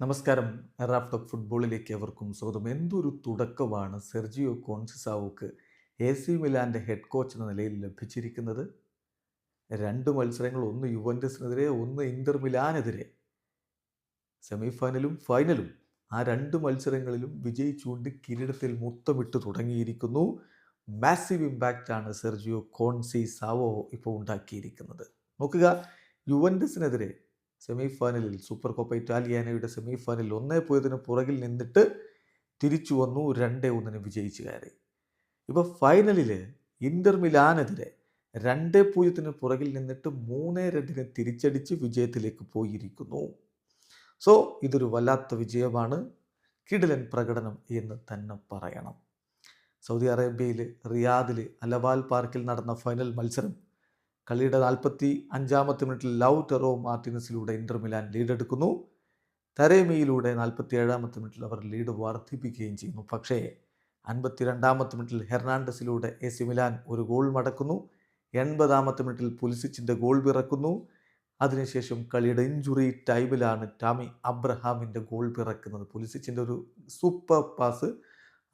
നമസ്കാരം. റാഫ്റ്റോക്ക് ഫുട്ബോളിലേക്ക് അവർക്കും സ്വാഗതം. എന്തൊരു തുടക്കമാണ് സെർജിയോ കോൺസിസാവുക്ക് എ സി മിലാന്റെ ഹെഡ് കോച്ച് എന്ന നിലയിൽ ലഭിച്ചിരിക്കുന്നത്? രണ്ട് മത്സരങ്ങൾ ഒന്ന് യുവന്റസിനെതിരെ ഒന്ന് ഇന്റർ മിലാനെതിരെ. സെമിഫൈനലും ഫൈനലും ആ രണ്ട് മത്സരങ്ങളിലും വിജയിച്ചുകൊണ്ട് കിരീടത്തിൽ മുത്തമിട്ട് തുടങ്ങിയിരിക്കുന്നു. മാസീവ് ആണ് സെർജിയോ കോൺസി സാവോ ഇപ്പോൾ ഉണ്ടാക്കിയിരിക്കുന്നത്. നോക്കുക യുവന്റസിനെതിരെ സെമി ഫൈനലിൽ സൂപ്പർ കോപ്പ ഇറ്റാലിയാനയുടെ സെമി ഫൈനലിൽ ഒന്നേ പോയതിന് പുറകിൽ നിന്നിട്ട് തിരിച്ചു വന്നു രണ്ടേ ഒന്നിന് വിജയിച്ചു കയറി. ഇപ്പോൾ ഫൈനലിൽ ഇന്റർ മിലാനെതിരെ രണ്ടേ പൂജ്യത്തിന് പുറകിൽ നിന്നിട്ട് മൂന്നേ രണ്ടിന് തിരിച്ചടിച്ച് വിജയത്തിലേക്ക് പോയിരിക്കുന്നു. സോ ഇതൊരു വല്ലാത്ത വിജയമാണ്. കിടിലൻ പ്രകടനം എന്ന് തന്നെ പറയണം. സൗദി അറേബ്യയിൽ റിയാദിൽ അലവാൽ പാർക്കിൽ നടന്ന ഫൈനൽ മത്സരം കളിയുടെ നാൽപ്പത്തി അഞ്ചാമത്തെ മിനിറ്റിൽ ലവ് ടെറോ മാർട്ടിനസിലൂടെ ഇന്റർ മിലാൻ ലീഡെടുക്കുന്നു. തരേമിയിലൂടെ നാൽപ്പത്തി ഏഴാമത്തെ മിനിറ്റിൽ അവർ ലീഡ് വർദ്ധിപ്പിക്കുകയും ചെയ്യുന്നു. പക്ഷേ അൻപത്തി രണ്ടാമത്തെ മിനിറ്റിൽ ഹെർണാണ്ടസിലൂടെ എ സി മിലാൻ ഒരു ഗോൾ മടക്കുന്നു. എൺപതാമത്തെ മിനിറ്റിൽ പുലിസിച്ചിന്റെ ഗോൾ പിറക്കുന്നു. അതിനുശേഷം കളിയുടെ ഇഞ്ചുറി ടൈമിലാണ് ടാമി അബ്രഹാമിന്റെ ഗോൾ പിറക്കുന്നത്. പുലിസിച്ചിന്റെ ഒരു സൂപ്പർ പാസ്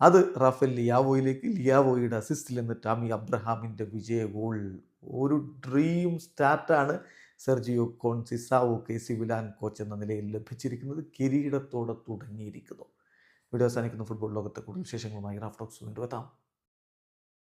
അത് റാഫേൽ ലിയാവോയിലേക്ക് ലിയാവോയുടെ അസിസ്റ്റിൽ നിന്ന് ടാമി അബ്രഹാമിന്റെ വിജയ ഗോൾ. ഒരു ഡ്രീം സ്റ്റാർട്ടാണ് സെർജിയോ കോൺസിസാവോ കെ സി വിലാൻ കോച്ച് എന്ന നിലയിൽ ലഭിച്ചിരിക്കുന്നത്. കിരീടത്തോടെ തുടങ്ങിയിരിക്കുന്നു. വീഡിയോ അവസാനിക്കുന്ന. ഫുട്ബോൾ ലോകത്തെ കൂടുതൽ വിശേഷങ്ങളുമായി റാഫ്റ്റോക്സ് വീണ്ടും എത്താം.